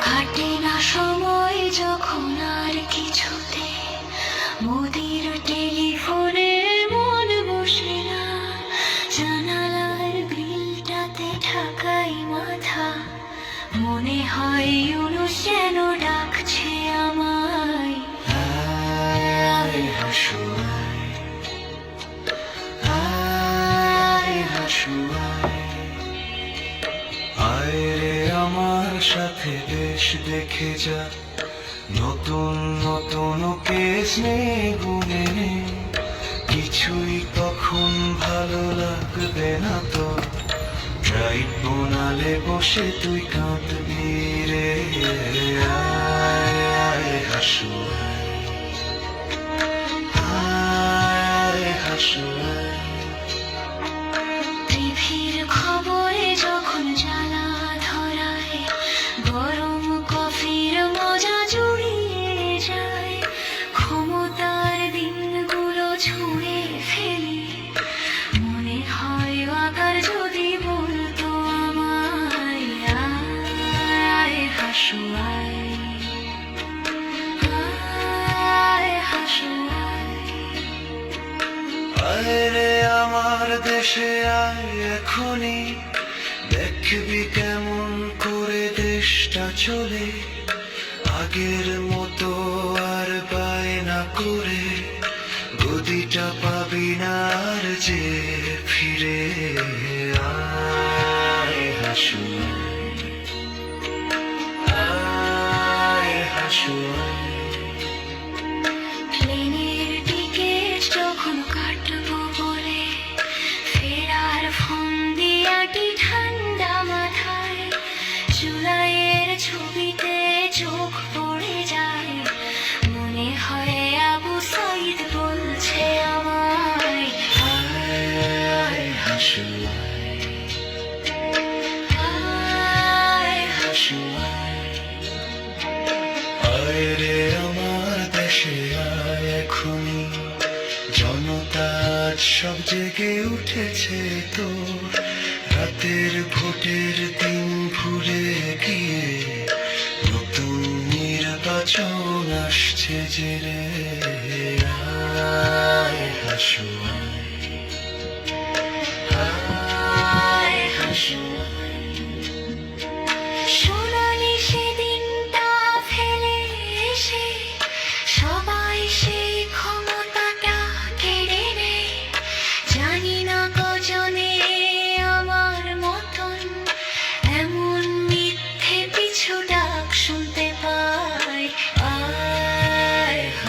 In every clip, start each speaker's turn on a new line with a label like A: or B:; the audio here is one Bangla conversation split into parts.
A: কাটে না সময় যখন আর কিছুতে। মোদির টেলিফোনে মন বসে
B: না। জানালার গ্রিলটাতে ঢাকাই মাথা। মনে হয় অনুষ্ঠেন দেখে যা। নতুন নতুন কেস নেই গুনে কিছুই তখন ভালো লাগবে না তো। ট্রাইব্যুনালে বসে তুই কাঁদবি রে।
A: আরে আমার দেশে আয় এখনই। দেখবি কেমন করে দেশটা চলে। আগের মতো আর বায়না করে। গদিটা পাবি না আর যে
B: প্লেনের টিকিট বলে ফেরার ঠান্ডা মাথায় জুলাইয়ের ছবিতে চোখ
A: আজ সব জেগে উঠেছে তো রাতের ভোটের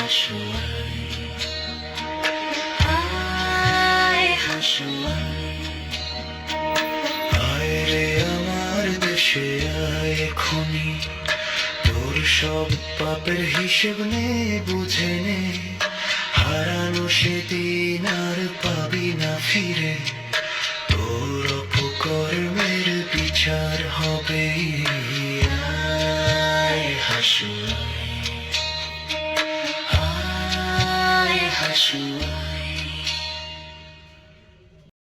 A: আয় হাসু
B: আয় হাসু আয়
A: রে আমার দেশে আয় এখনই তোর সব পাপের হিসেব নে বুঝে নে হারানো সেদিন আর পাবি না ফিরে তোর অপকর্মের বিচার হবে আয় হাসু